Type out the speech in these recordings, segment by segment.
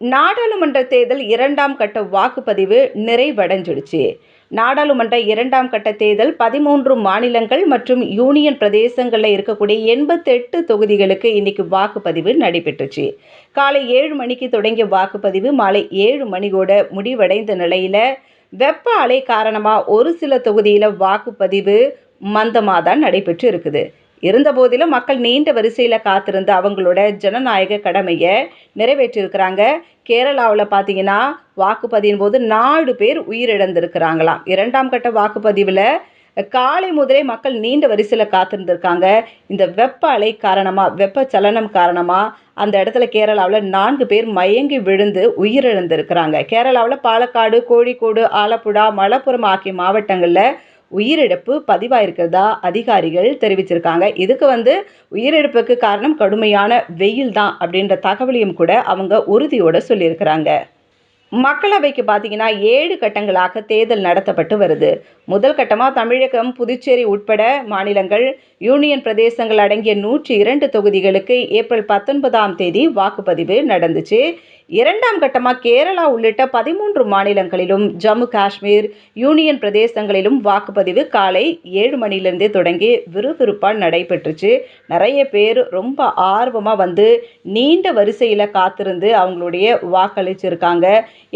நாடாளுமன்ற தேர்தல் இரண்டாம் கட்ட வாக்குப்பதிவு நிறைவடைஞ்சிடுச்சு. நாடாளுமன்ற இரண்டாம் கட்ட தேர்தல் பதிமூன்று மாநிலங்கள் மற்றும் யூனியன் பிரதேசங்களில் இருக்கக்கூடிய எண்பத்தெட்டு தொகுதிகளுக்கு இன்னைக்கு வாக்குப்பதிவு நடைபெற்றுச்சு. காலை ஏழு மணிக்கு தொடங்கிய வாக்குப்பதிவு மாலை ஏழு மணியோட முடிவடைந்த நிலையில் வெப்ப அலை காரணமாக ஒரு சில தொகுதியில் வாக்குப்பதிவு மந்தமாக தான் நடைபெற்று இருக்குது. இருந்தபோதிலும் மக்கள் நீண்ட வரிசையில் காத்திருந்து அவங்களோட ஜனநாயக கடமையை நிறைவேற்றியிருக்கிறாங்க. கேரளாவில் பார்த்தீங்கன்னா வாக்குப்பதிவின் போது நாலு பேர் உயிரிழந்திருக்கிறாங்களாம். இரண்டாம் கட்ட வாக்குப்பதிவில் காலை முதலே மக்கள் நீண்ட வரிசையில் காத்திருந்திருக்காங்க. இந்த வெப்ப அலை காரணமாக வெப்ப சலனம் காரணமாக அந்த இடத்துல கேரளாவில் நான்கு பேர் மயங்கி விழுந்து உயிரிழந்திருக்கிறாங்க. கேரளாவில் பாலக்காடு கோழிக்கோடு ஆலப்புழா மலப்புரம் ஆகிய மாவட்டங்களில் உயிரிழப்பு பதிவாயிருக்கிறதா அதிகாரிகள் தெரிவிச்சிருக்காங்க. இதுக்கு வந்து உயிரிழப்புக்கு காரணம் கடுமையான வெயில் தான் அப்படின்ற தகவலையும் கூட அவங்க உறுதியோடு சொல்லியிருக்கிறாங்க. மக்களவைக்கு பார்த்தீங்கன்னா ஏழு கட்டங்களாக தேர்தல் நடத்தப்பட்டு வருது. முதல் கட்டமாக தமிழகம் புதுச்சேரி உட்பட மாநிலங்கள் யூனியன் பிரதேசங்கள் அடங்கிய நூற்றி இரண்டு தொகுதிகளுக்கு ஏப்ரல் பத்தொன்பதாம் தேதி வாக்குப்பதிவு நடந்துச்சு. இரண்டாம் கட்டமாக கேரளா உள்ளிட்ட பதிமூன்று மாநிலங்களிலும் ஜம்மு காஷ்மீர் யூனியன் பிரதேசங்களிலும் வாக்குப்பதிவு காலை ஏழு மணிலேருந்தே தொடங்கி விறுவிறுப்பாக நடைபெற்றுச்சு. நிறைய பேர் ரொம்ப ஆர்வமாக வந்து நீண்ட வரிசையில் காத்திருந்து அவங்களுடைய வாக்களிச்சிருக்காங்க.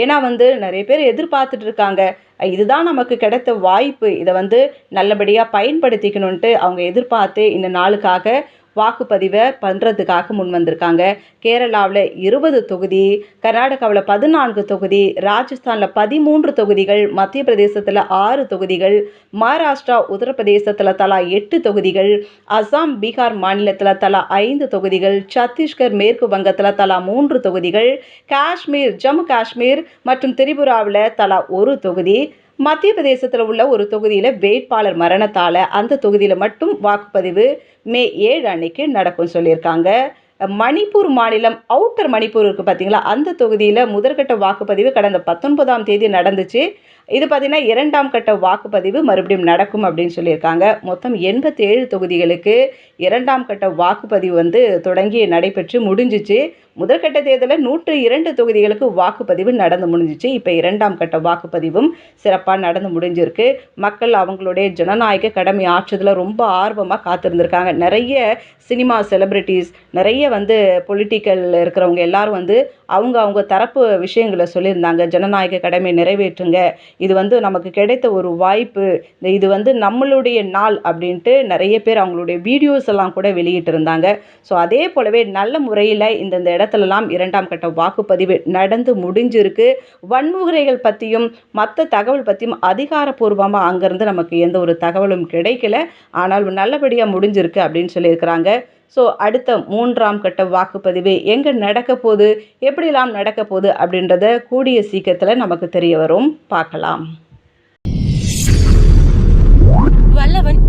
ஏன்னா வந்து நிறைய பேர் எதிர்பார்த்துட்டு இருக்காங்க இதுதான் நமக்கு கிடைத்த வாய்ப்பு. இதை வந்து நல்லபடியாக பயன்படுத்திக்கணுன்ட்டு அவங்க எதிர்பார்த்து இந்த நாளுக்காக வாக்குப்பதிவை பண்ணுறதுக்காக முன் வந்திருக்காங்க. கேரளாவில் இருபது தொகுதி கர்நாடகாவில் பதினான்கு தொகுதி ராஜஸ்தானில் பதிமூன்று தொகுதிகள் மத்திய பிரதேசத்தில் ஆறு தொகுதிகள் மகாராஷ்டிரா உத்தரப்பிரதேசத்தில் தலா எட்டு தொகுதிகள் அசாம் பீகார் மாநிலத்தில் தலா ஐந்து தொகுதிகள் சத்தீஸ்கர் மேற்கு வங்கத்தில் தலா மூன்று தொகுதிகள் காஷ்மீர் ஜம்மு காஷ்மீர் மற்றும் திரிபுராவில் தலா ஒரு தொகுதி. மத்திய பிரதேசத்தில் உள்ள ஒரு தொகுதியில் வேட்பாளர் மரணத்தால் அந்த தொகுதியில் மட்டும் வாக்குப்பதிவு மே ஏழு அன்னைக்கு நடக்கும் சொல்லியிருக்காங்க. மணிப்பூர் மாநிலம் அவுட்டர் மணிப்பூர் இருக்குது பார்த்தீங்களா அந்த தொகுதியில் முதற்கட்ட வாக்குப்பதிவு கடந்த பத்தொன்பதாம் தேதி நடந்துச்சு. இது பார்த்திங்கன்னா இரண்டாம் கட்ட வாக்குப்பதிவு மறுபடியும் நடக்கும் அப்படின்னு சொல்லியிருக்காங்க. மொத்தம் எண்பத்தேழு தொகுதிகளுக்கு இரண்டாம் கட்ட வாக்குப்பதிவு வந்து தொடங்கி நடைபெற்று முடிஞ்சிச்சு. முதற்கட்ட தேர்தலில் நூற்று இரண்டு தொகுதிகளுக்கு வாக்குப்பதிவு நடந்து முடிஞ்சிச்சு. இப்போ இரண்டாம் கட்ட வாக்குப்பதிவும் சிறப்பாக நடந்து முடிஞ்சிருக்கு. மக்கள் அவங்களுடைய ஜனநாயக கடமை ஆற்றுதல ரொம்ப ஆர்வமாக காத்திருந்திருக்காங்க. நிறைய சினிமா செலிப்ரிட்டிஸ் நிறைய வந்து பொலிட்டிக்கல் இருக்கிறவங்க எல்லாரும் வந்து அவங்க அவங்க தரப்பு விஷயங்களை சொல்லியிருந்தாங்க. ஜனநாயக கடமை நிறைவேற்றுங்க. இது வந்து நமக்கு கிடைத்த ஒரு வாய்ப்பு இது வந்து நம்மளுடைய நாள் அப்படின்ட்டு நிறைய பேர் அவங்களுடைய வீடியோஸ் எல்லாம் கூட வெளியிட்டிருந்தாங்க. ஸோ அதே போலவே நல்ல முறையில் இந்தந்த இடத்துலலாம் இரண்டாம் கட்ட வாக்குப்பதிவு நடந்து முடிஞ்சிருக்கு. வன்முறைகள் பற்றியும் மற்ற தகவல் பற்றியும் அதிகாரப்பூர்வமாக அங்கேருந்து நமக்கு எந்த ஒரு தகவலும் கிடைக்கல. ஆனால் நல்லபடியாக முடிஞ்சிருக்கு அப்படின்னு சொல்லியிருக்கிறாங்க. ஸோ அடுத்த மூன்றாம் கட்ட வாக்குப்பதிவு எங்கே நடக்க போகுது? எப்படிலாம் நடக்க போகுது அப்படின்றத கூடிய சீக்கிரத்தில் நமக்கு தெரிய வரும். பார்க்கலாம். வல்லவன்